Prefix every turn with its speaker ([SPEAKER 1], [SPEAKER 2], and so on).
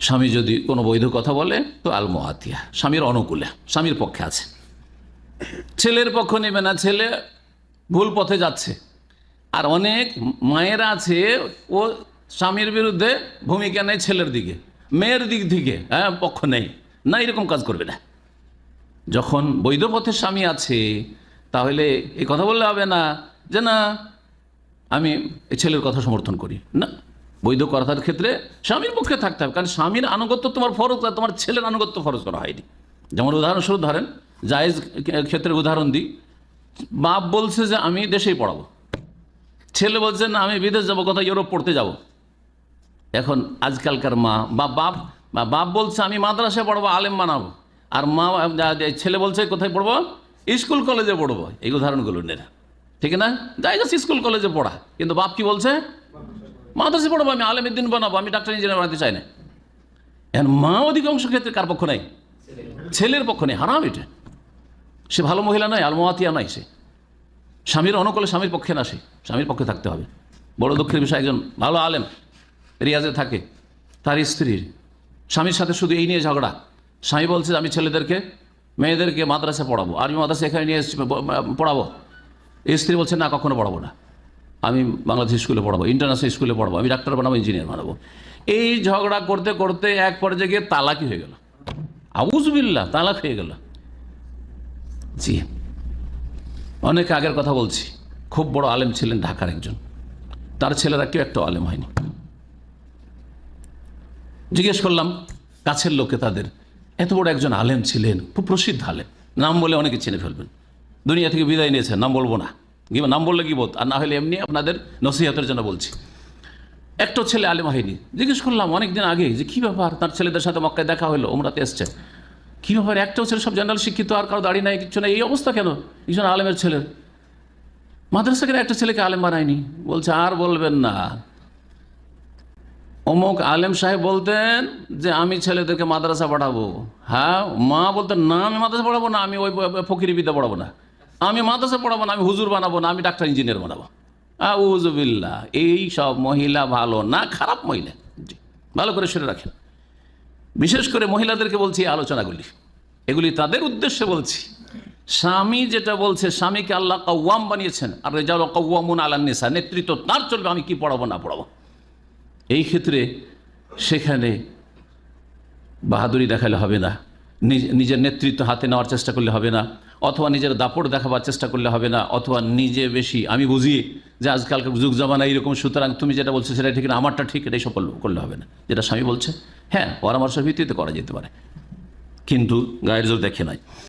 [SPEAKER 1] স্বামী যদি কোনো বৈধ কথা বলে, তো আল মোহাতিয়া স্বামীর অনুকূলে, স্বামীর পক্ষে আছে। ছেলের পক্ষ নেবে না, ছেলে ভুল পথে যাচ্ছে। আর অনেক মায়েরা আছে, ও স্বামীর বিরুদ্ধে ভূমিকা নেই ছেলের দিকে। মেয়ের দিক থেকে হ্যাঁ পক্ষ নেই। না, এরকম কাজ করবে না। যখন বৈধ পথে স্বামী আছে, তাহলে এই কথা বললে হবে না যে, না, আমি ছেলের কথা সমর্থন করি। না। বৈধ কথার ক্ষেত্রে স্বামীর পক্ষে থাকতে হবে। কারণ স্বামীর আনুগত্য তোমার ফরজ, আর তোমার ছেলের আনুগত্য ফরজ করা হয়নি। যেমন উদাহরণস্বরূপ ধরেন, জায়েজ ক্ষেত্রে উদাহরণ দিই। বাপ বলছে যে, আমি দেশেই পড়াবো। ছেলে বলছে, না, আমি বিদেশ যাব, কোথাও ইউরোপ পড়তে যাব। এখন আজকালকার মা বা বাপ বা বাপ বলছে, আমি মাদ্রাসায় পড়ব, আলেম বানাবো। আর মা ছেলে বলছে, কোথায় পড়ব? স্কুল কলেজে পড়ব। এই উদাহরণগুলো নেরা ঠিক না? যাই স্কুল কলেজে পড়া। কিন্তু বাপ কি বলছে? মাদ্রাসে পড়ব, আমি আলেমের বানাবো, আমি ডাক্তার, ইঞ্জিনিয়ার বানাতে চাই না। এখন মা অধিকাংশ ক্ষেত্রে কার পক্ষ নেই? ছেলের পক্ষ নেই, হারাম এটা। সে ভালো মহিলা নয়, আলমোয়াতিয়া নয় সে। স্বামীর অনুকূলে স্বামীর পক্ষে না সে, স্বামীর পক্ষে থাকতে হবে। বড় দুঃখের বিষয়, একজন ভালো আলেম রিয়াজে থাকে, তার স্ত্রীর স্বামীর সাথে শুধু এই নিয়ে ঝগড়া। স্বামী বলছে, আমি ছেলেদেরকে, মেয়েদেরকে মাদ্রাসা পড়াবো আমি মাদ্রাসা এখানে নিয়ে পড়াবো। স্ত্রী বলছে, না, কখনো পড়াবো না। আমি বাংলাদেশ স্কুলে পড়াবো ইন্টারন্যাশনাল স্কুলে পড়াবো, আমি ডাক্তার বানাবো ইঞ্জিনিয়ার বানাবো। এই ঝগড়া করতে করতে এক পর্যায়ে গিয়ে তালাকি হয়ে গেল। আউজবিল্লা তালাক হয়ে গেল। জি, অনেক আগের কথা বলছি। খুব বড় আলেম ছিলেন ঢাকার একজন। তার ছেলেরা কেউ একটা আলেম হয়নি। জিজ্ঞেস করলাম, কাছের লোকে তাদের, এত বড় একজন আলেম ছিলেন, খুব প্রসিদ্ধ আলেম। নাম বলে অনেকে চিনে ফেলবেন। দুনিয়া থেকে বিদায় নিয়েছেন, নাম বলব না। নাম বললে বোধ? আর না হলে এমনি আপনাদের নসিহতের জন্য বলছি। একটা ছেলে আলেম হয়নি জিজ্ঞেস করলাম অনেকদিন আগে যে কী ব্যাপার, তার ছেলেদের সাথে মক্কায় দেখা হলো ওমরাতে এসছে। কী ব্যাপার, একটাও ছেলে, সব জেনারেল শিক্ষিত, আর কারও দাঁড়িয়ে নাই কিছু নাই, এই অবস্থা কেন? একজন আলেমের ছেলের মাদ্রাসা কেন একটা ছেলেকে আলেম বানায়নি? বলছে, আর বলবেন না। অমুক আলেম সাহেব বলতেন যে, আমি ছেলেদেরকে মাদ্রাসা পড়াবো। হ্যাঁ মা বলতেন, না, আমি মাদ্রাসা পড়াবো না, আমি ওই ফকিরি বিদ্যা পড়াবো না। আমি মাদ্রাসা পড়াবো না, আমি হুজুর বানাবো না, আমি ডাক্তার, ইঞ্জিনিয়ার বানাবো। আউজবিল্লা এই সব মহিলা ভালো না, খারাপ মহিলা। জি, ভালো করে শুনে রাখেন। বিশেষ করে মহিলাদেরকে বলছি আলোচনাগুলি। এগুলি তাদের উদ্দেশ্যে বলছি। স্বামী যেটা বলছে, স্বামীকে আল্লাহ কৌয়াম বানিয়েছেন। আর রেজাল কৌয়ামুন আলান্নেসা নেতৃত্ব তার চলবে, আমি কি পড়াবো না পড়াবো। এই ক্ষেত্রে সেখানে বাহাদুরি দেখালে হবে না। নিজের নেতৃত্ব হাতে নেওয়ার চেষ্টা করলে হবে না, অথবা নিজের দাপট দেখাবার চেষ্টা করলে হবে না, অথবা নিজে বেশি, আমি বুঝি যে আজকালকার যুগ জামানা এইরকম, সুতরাং তুমি যেটা বলছো সেটা ঠিক না, আমারটা ঠিক, এটাই সফল করলে- হবে না, যেটা স্বামী বলছে হ্যাঁ পরামর্শের ভিত্তিতে করা যেতে পারে, কিন্তু গায়ের জোর দেখে নাই।